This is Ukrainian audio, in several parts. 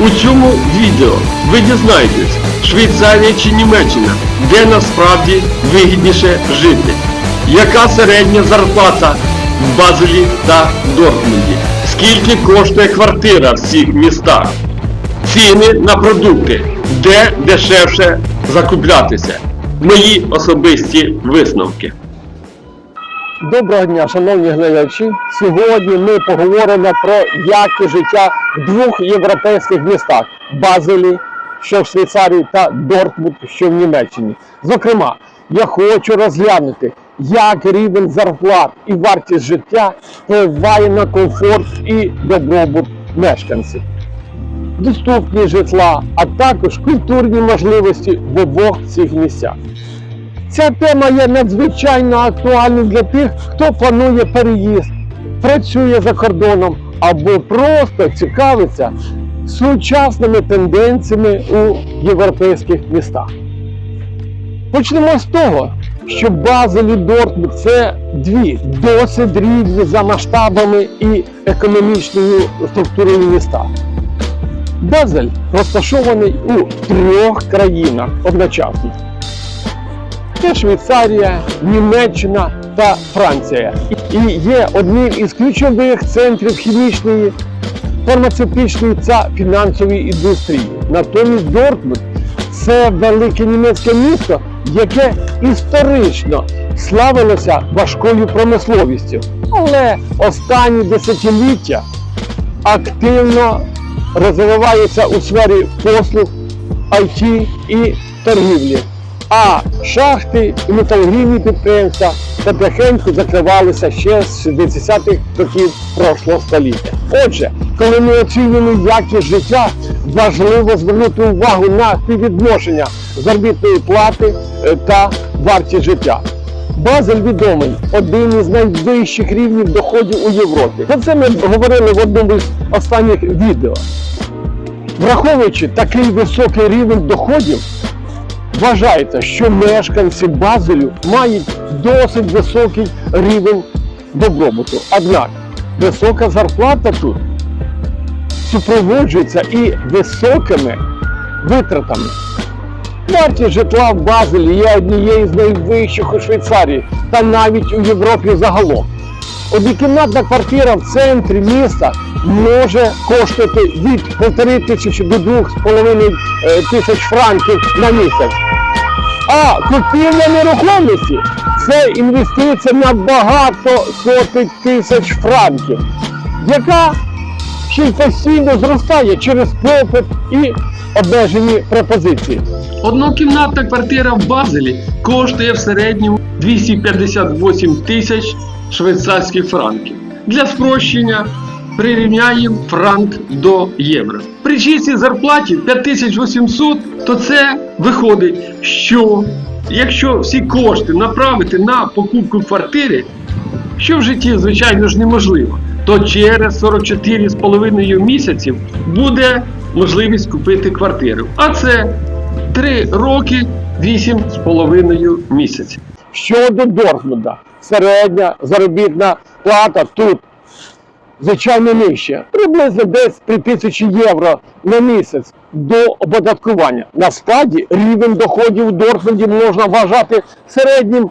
У цьому відео ви дізнаєтесь, Швейцарія чи Німеччина, де насправді вигідніше жити, яка середня зарплата в Базелі та Дортмунді, скільки коштує квартира в цих містах, ціни на продукти, де дешевше закуплятися. Мої особисті висновки. Доброго дня, шановні глядачі. Сьогодні ми поговоримо про якість життя в двох європейських містах Базелі, що в Швейцарії, та Дортмунд, що в Німеччині. Зокрема, я хочу розглянути, як рівень зарплат і вартість життя впливає на комфорт і добробут мешканців. Доступність житла, а також культурні можливості в обох цих місцях. Ця тема є надзвичайно актуальною для тих, хто планує переїзд, працює за кордоном або просто цікавиться сучасними тенденціями у європейських містах. Почнемо з того, що Базель і Дортмунд – це дві досить різні за масштабами і економічною структурою міста. Базель розташований у трьох країнах одночасно. Це Швейцарія, Німеччина та Франція. І є одним із ключових центрів хімічної, фармацевтичної та фінансової індустрії. Натомість Дортмунд це велике німецьке місто, яке історично славилося важкою промисловістю. Але останні десятиліття активно розвивається у сфері послуг, IT і торгівлі. А шахти і металургійні підприємства потихеньку закривалися ще з 60-х років прошлого століття. Отже, коли ми оцінюємо якість життя, важливо звернути увагу на співвідношення заробітної плати е, та вартість життя. Базель відомий один із найвищих рівнів доходів у Європі. Про це ми говорили в одному з останніх відео. Враховуючи такий високий рівень доходів, Вважається, що мешканці Базелю мають досить високий рівень добробуту. Однак висока зарплата тут супроводжується і високими витратами. Вартість житла в Базелі є однією з найвищих у Швейцарії та навіть у Європі загалом. Однокімнатна квартира в центрі міста може коштувати від 1,5 тисячі до 2,5 е, тисяч франків на місяць. А купівля нерухомості це інвестиція на багато сотень тисяч франків, яка ще постійно зростає через попит і обмежені пропозиції. Однокімнатна квартира в Базелі коштує в середньому 258 тисяч швейцарських франків. Для спрощення прирівняємо франк до євро. При чистій зарплаті 5800, то це виходить, що якщо всі кошти направити на покупку квартири, що в житті, звичайно ж, неможливо, то через 44,5 місяців буде можливість купити квартиру. А це 3 роки 8,5 місяців. Щодо Дортмунда, середня заробітна плата тут звичайно нижча, приблизно десь 3000 євро на місяць до оподаткування. Насправді рівень доходів у Дортмунді можна вважати середнім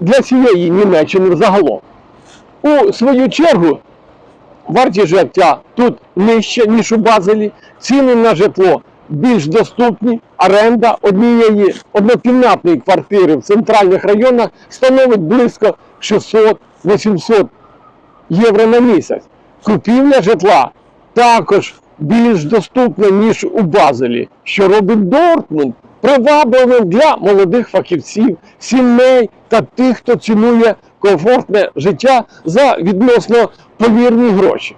для всієї Німеччини загалом. У свою чергу вартість життя тут нижча, ніж у Базелі, ціни на житло більш доступні, оренда однієї однокімнатної квартири в центральних районах становить близько 600-800 євро на місяць. Купівля житла також більш доступна, ніж у Базелі, що робить Дортмунд привабливим для молодих фахівців, сімей та тих, хто цінує комфортне життя за відносно повірні гроші.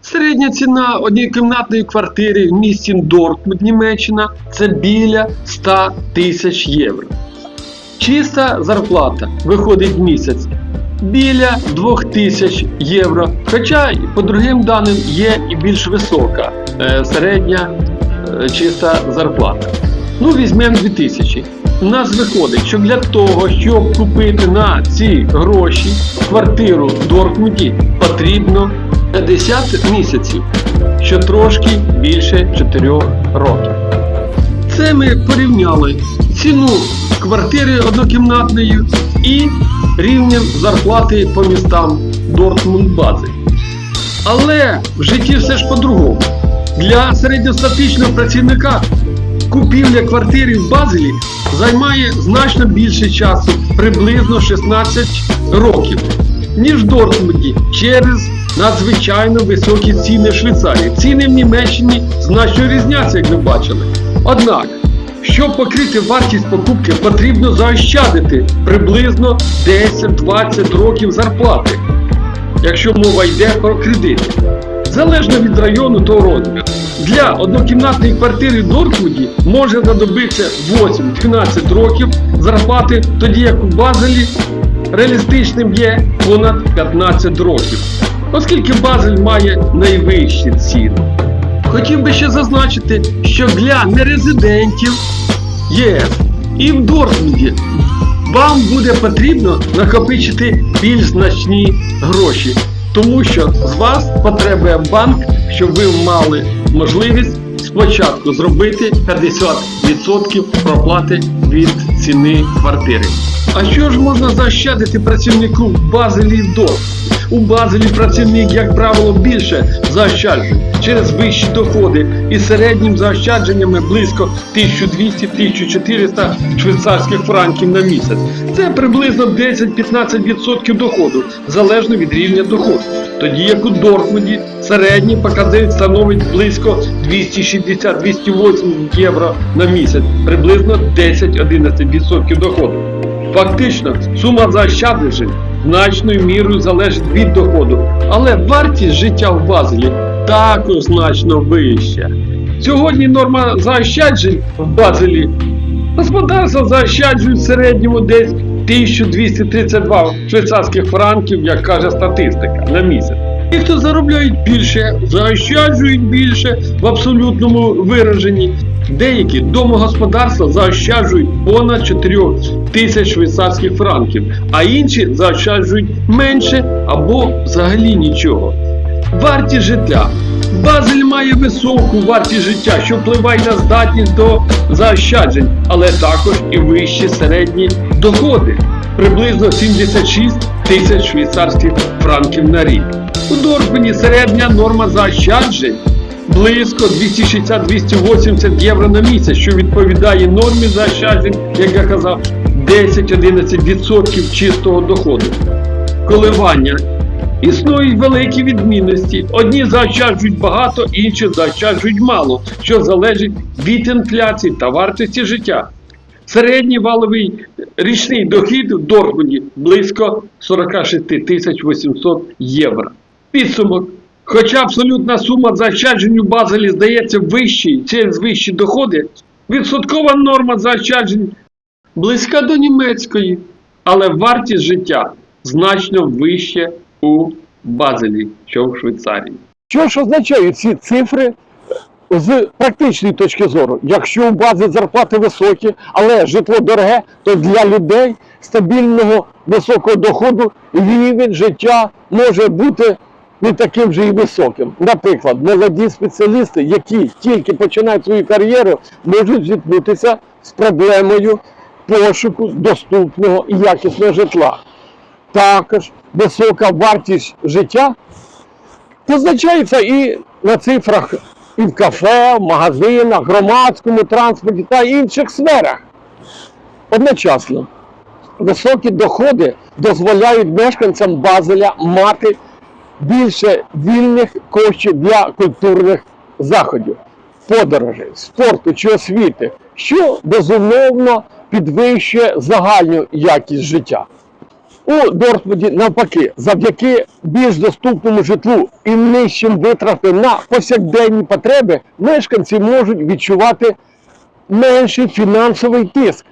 Середня ціна однокімнатної квартири в місті Дортмунд, Німеччина це біля 100 тисяч євро. Чиста зарплата виходить в місяць біля 2 тисяч євро. Хоча, по другим даним, є і більш висока е, середня е, чиста зарплата. Ну, візьмемо 2000. У нас виходить, що для того, щоб купити на ці гроші квартиру в Дортмунді, потрібно 50 місяців, що трошки більше 4 років. Це ми порівняли ціну квартири однокімнатної і рівнем зарплати по містам Дортмунд бази. Але в житті все ж по-другому. Для середньостатичного працівника купівля квартири в Базелі займає значно більше часу, приблизно 16 років, ніж в Дортмунді через надзвичайно високі ціни в Швейцарії. Ціни в Німеччині значно різняться, як ви бачили. Однак, щоб покрити вартість покупки, потрібно заощадити приблизно 10-20 років зарплати якщо мова йде про кредити. Залежно від району та розміру. Для однокімнатної квартири в Дортмунді може знадобитися 8-12 років зарплати, тоді як у Базелі реалістичним є понад 15 років, оскільки Базель має найвищі ціни. Хотів би ще зазначити, що для нерезидентів ЄС і в Дортмунді вам буде потрібно накопичити більш значні гроші, тому що з вас потребує банк, щоб ви мали можливість спочатку зробити 50% проплати від ціни квартири. А що ж можна заощадити працівнику в Дорт? У Базелі працівник, як правило, більше заощаджує через вищі доходи і середнім заощадженнями близько 1200-1400 швейцарських франків на місяць. Це приблизно 10-15% доходу, залежно від рівня доходу. Тоді як у Дортмунді середній показник становить близько 260-280 євро на місяць, приблизно 10-11% доходу. Фактично, сума заощаджень значною мірою залежить від доходу, але вартість життя в Базелі також значно вища. Сьогодні норма заощаджень в Базелі господарства заощаджують в середньому десь 1232 швейцарських франків, як каже статистика, на місяць. Ті, хто заробляють більше, заощаджують більше в абсолютному вираженні. Деякі домогосподарства заощаджують понад 4 тисяч швейцарських франків, а інші заощаджують менше або взагалі нічого. Вартість життя. Базель має високу вартість життя, що впливає на здатність до заощаджень, але також і вищі середні доходи приблизно 76 тисяч швейцарських франків на рік. У Дорбені середня норма заощаджень близько 260-280 євро на місяць, що відповідає нормі заощаджень, як я казав, 10-11% чистого доходу. Коливання. Існують великі відмінності. Одні заощаджують багато, інші заощаджують мало, що залежить від інфляції та вартості життя. Середній валовий річний дохід в Дортмунді близько 46 тисяч 800 євро. Підсумок. Хоча абсолютна сума заощаджень у Базелі здається вищою через вищі доходи, відсоткова норма заощаджень близька до німецької, але вартість життя значно вища у Базелі, що в Швейцарії. Що ж означають ці цифри з практичної точки зору? Якщо у бази зарплати високі, але житло дороге, то для людей стабільного високого доходу рівень життя може бути не таким же і високим. Наприклад, молоді спеціалісти, які тільки починають свою кар'єру, можуть зіткнутися з проблемою пошуку доступного і якісного житла. Також висока вартість життя позначається і на цифрах і в кафе, в магазинах, громадському транспорті та інших сферах. Одночасно, високі доходи дозволяють мешканцям Базеля мати більше вільних коштів для культурних заходів, подорожей, спорту чи освіти, що безумовно підвищує загальну якість життя. У Дортмунді навпаки, завдяки більш доступному житлу і нижчим витратам на повсякденні потреби, мешканці можуть відчувати менший фінансовий тиск.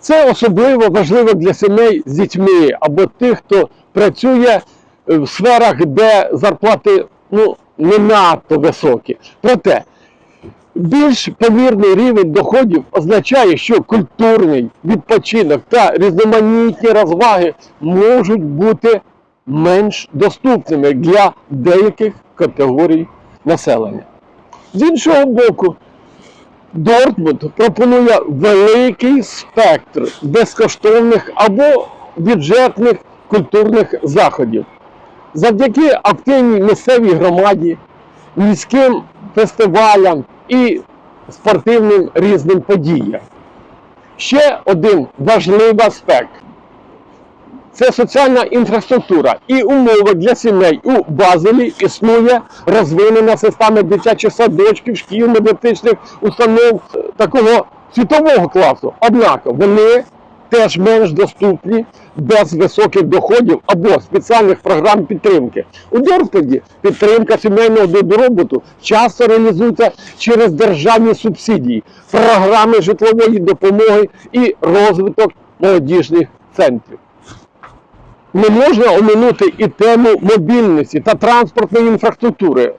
Це особливо важливо для сімей з дітьми або тих, хто працює в сферах, де зарплати ну, не надто високі. Проте більш помірний рівень доходів означає, що культурний відпочинок та різноманітні розваги можуть бути менш доступними для деяких категорій населення. З іншого боку, Дортмунд пропонує великий спектр безкоштовних або бюджетних культурних заходів. Завдяки активній місцевій громаді, міським фестивалям і спортивним різним подіям. Ще один важливий аспект це соціальна інфраструктура і умови для сімей у Базелі існує розвинена система дитячих садочків, шкіл, медичних установ такого світового класу. Однак вони теж менш доступні без високих доходів або спеціальних програм підтримки. У Дортмунді підтримка сімейного добробуту часто реалізується через державні субсидії, програми житлової допомоги і розвиток молодіжних центрів. Не можна оминути і тему мобільності та транспортної інфраструктури.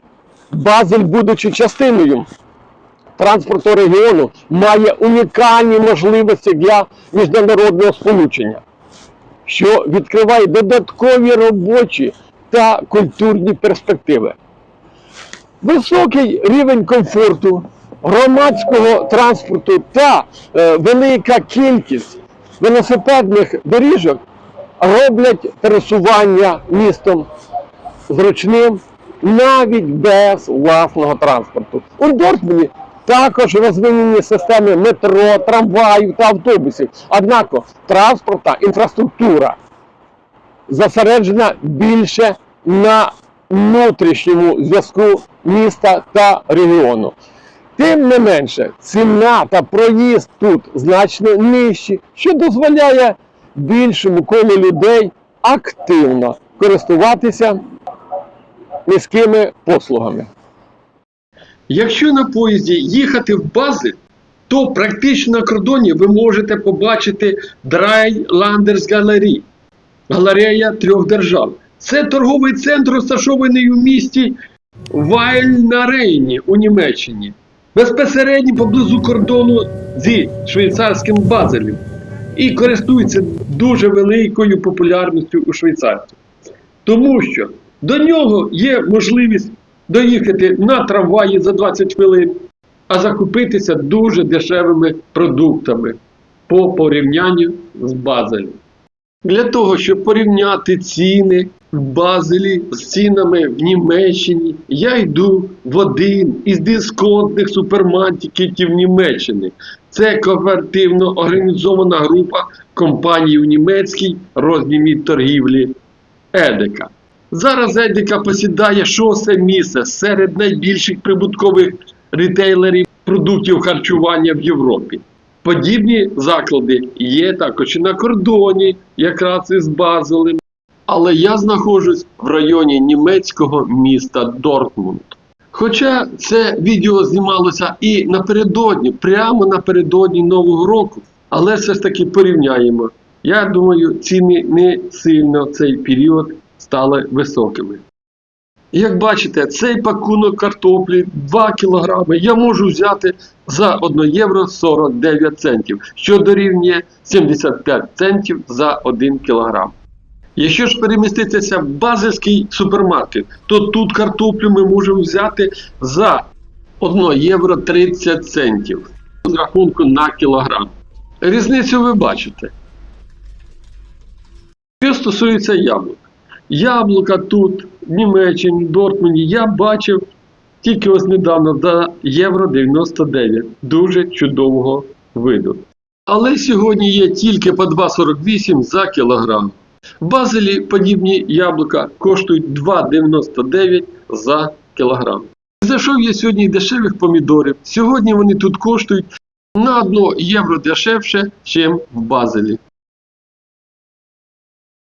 Базель, будучи частиною транспорту регіону, має унікальні можливості для міжнародного сполучення, що відкриває додаткові робочі та культурні перспективи. Високий рівень комфорту, громадського транспорту та е, велика кількість велосипедних доріжок роблять пересування містом зручним навіть без власного транспорту. У Дортмунді також розвинені системи метро, трамваїв та автобусів. Однак транспортна інфраструктура зосереджена більше на внутрішньому зв'язку міста та регіону. Тим не менше, ціна та проїзд тут значно нижчі, що дозволяє більшому колу людей активно користуватися міськими послугами. Якщо на поїзді їхати в Базель, то практично на кордоні ви можете побачити Драй Ландерс Галері, галерея трьох держав. Це торговий центр, розташований у місті Вайль на Рейні у Німеччині, безпосередньо поблизу кордону зі швейцарським Базелем і користується дуже великою популярністю у швейцарців. Тому що до нього є можливість доїхати на трамваї за 20 хвилин, а закупитися дуже дешевими продуктами по порівнянню з Базелем. Для того, щоб порівняти ціни в Базелі з цінами в Німеччині, я йду в один із дисконтних супермаркетів Німеччини. Це кооперативно організована група компаній у німецькій рознімі торгівлі Едека. Зараз Едека посідає шосте місце серед найбільших прибуткових ретейлерів продуктів харчування в Європі. Подібні заклади є також і на кордоні, якраз із Базелем. Але я знаходжусь в районі німецького міста Дортмунд. Хоча це відео знімалося і напередодні, прямо напередодні Нового року, але все ж таки порівняємо. Я думаю, ціни не сильно цей період стали високими. Як бачите, цей пакунок картоплі 2 кг я можу взяти за 1 євро 49 центів, що дорівнює 75 центів за 1 кг. Якщо ж переміститися в базильський супермаркет, то тут картоплю ми можемо взяти за 1 євро 30 центів з рахунку на кілограм. Різницю ви бачите. Що стосується яблук. Яблука тут, в Німеччині, в Дортмунді, я бачив тільки ось недавно за євро 99 дуже чудового виду. Але сьогодні є тільки по 2,48 за кілограм. В Базелі подібні яблука коштують 2,99 за кілограм. Зайшов я сьогодні дешевих помідорів. Сьогодні вони тут коштують на 1 євро дешевше, ніж в Базелі.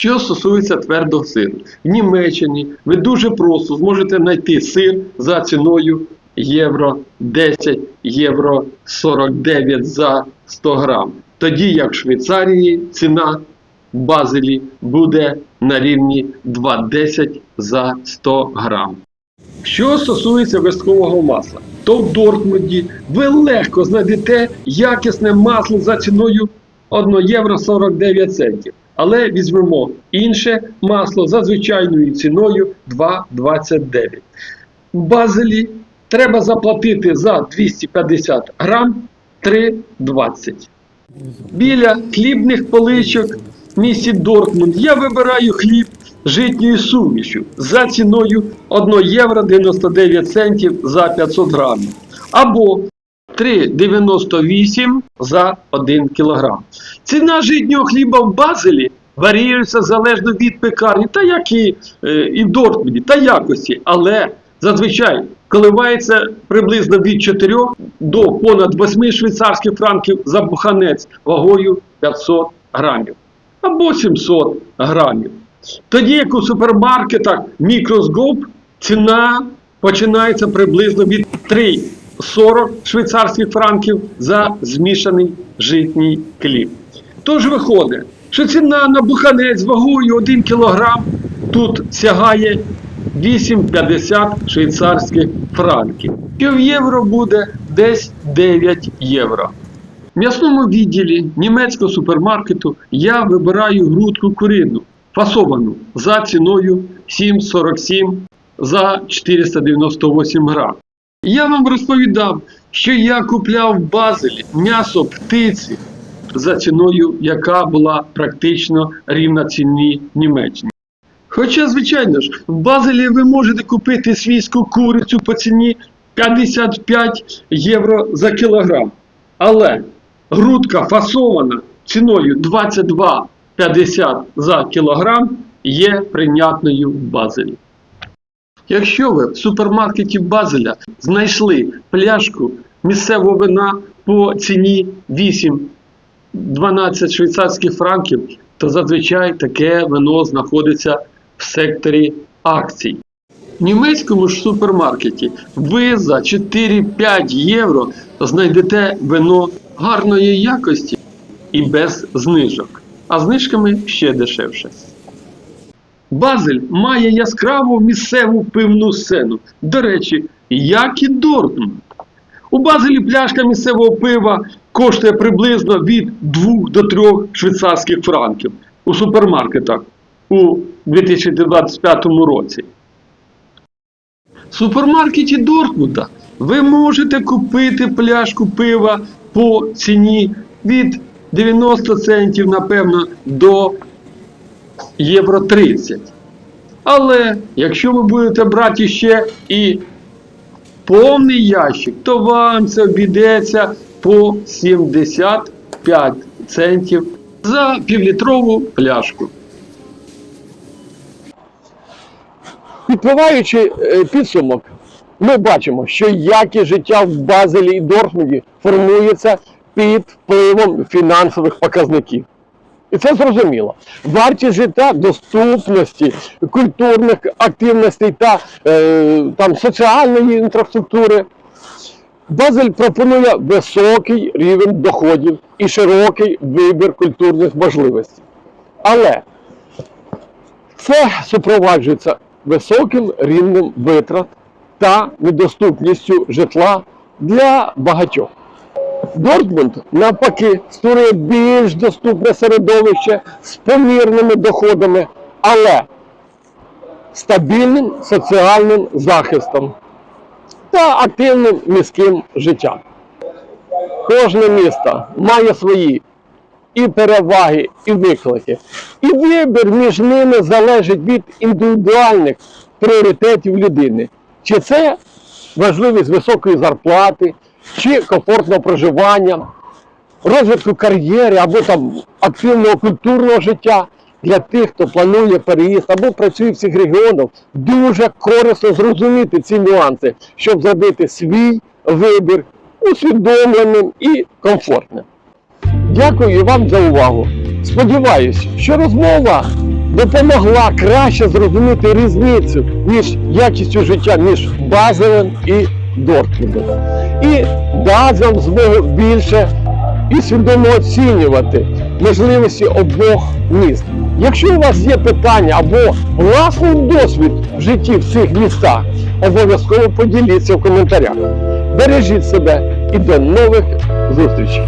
Що стосується твердого сиру, в Німеччині ви дуже просто зможете знайти сир за ціною євро 10, євро 49 за 100 грам. Тоді як в Швейцарії ціна в Базелі буде на рівні 2,10 за 100 грам. Що стосується версткового масла, то в Дортмунді ви легко знайдете якісне масло за ціною 1 євро 49 центів. Але візьмемо інше масло за звичайною ціною 2,29. В Базелі треба заплатити за 250 грам 3,20. Біля хлібних поличок в місті Дортмунд я вибираю хліб житньою сумішю за ціною 1 євро 99 центів за 500 грамів. Або 3,98 за 1 кілограм. Ціна житнього хліба в Базелі варіюється залежно від пекарні, та як і, е, і в Дортмунді, та якості. Але зазвичай коливається приблизно від 4 до понад 8 швейцарських франків за буханець вагою 500 грамів або 700 грамів. Тоді як у супермаркетах Microscope ціна починається приблизно від 3,40 швейцарських франків за змішаний житній хліб. Тож виходить, що ціна на буханець вагою 1 кг тут сягає 8,50 швейцарських франків. Що в євро буде десь 9 євро. В м'ясному відділі німецького супермаркету я вибираю грудку курину фасовану за ціною 7,47 за 498 грам. Я вам розповідав, що я купляв в Базелі м'ясо птиці за ціною, яка була практично рівна ціні в Німеччині. Хоча, звичайно ж, в Базелі ви можете купити свійську курицю по ціні 55 євро за кілограм. Але грудка фасована ціною 22,50 за кілограм є прийнятною в Базелі. Якщо ви в супермаркеті Базеля знайшли пляшку місцевого вина по ціні 8-12 швейцарських франків, то зазвичай таке вино знаходиться в секторі акцій. В німецькому ж супермаркеті ви за 4-5 євро знайдете вино гарної якості і без знижок, а знижками ще дешевше. Базель має яскраву місцеву пивну сцену. До речі, як і Дортмунд. У Базелі пляшка місцевого пива коштує приблизно від 2 до 3 швейцарських франків у супермаркетах у 2025 році. В супермаркеті Дортмунда ви можете купити пляшку пива по ціні від 90 центів, напевно, до євро 30. Але якщо ви будете брати ще і повний ящик, то вам це обійдеться по 75 центів за півлітрову пляшку. Підпливаючи е, підсумок, ми бачимо, що якість життя в Базелі і Дортмунді формується під впливом фінансових показників. І це зрозуміло. Вартість життя, доступності, культурних активностей та е, там, соціальної інфраструктури. Базель пропонує високий рівень доходів і широкий вибір культурних можливостей. Але це супроваджується високим рівнем витрат та недоступністю житла для багатьох. Дортмунд навпаки створює більш доступне середовище з помірними доходами, але стабільним соціальним захистом та активним міським життям. Кожне місто має свої і переваги, і виклики. І вибір між ними залежить від індивідуальних пріоритетів людини. Чи це важливість високої зарплати, чи комфортного проживання, розвитку кар'єри або там активного культурного життя для тих, хто планує переїзд або працює в цих регіонах, дуже корисно зрозуміти ці нюанси, щоб зробити свій вибір усвідомленим і комфортним. Дякую вам за увагу. Сподіваюсь, що розмова допомогла краще зрозуміти різницю між якістю життя між Базелем і Дортмундом. І дасть вам змогу більше і свідомо оцінювати можливості обох міст. Якщо у вас є питання або власний досвід в житті в цих містах, обов'язково поділіться в коментарях. Бережіть себе і до нових зустрічей!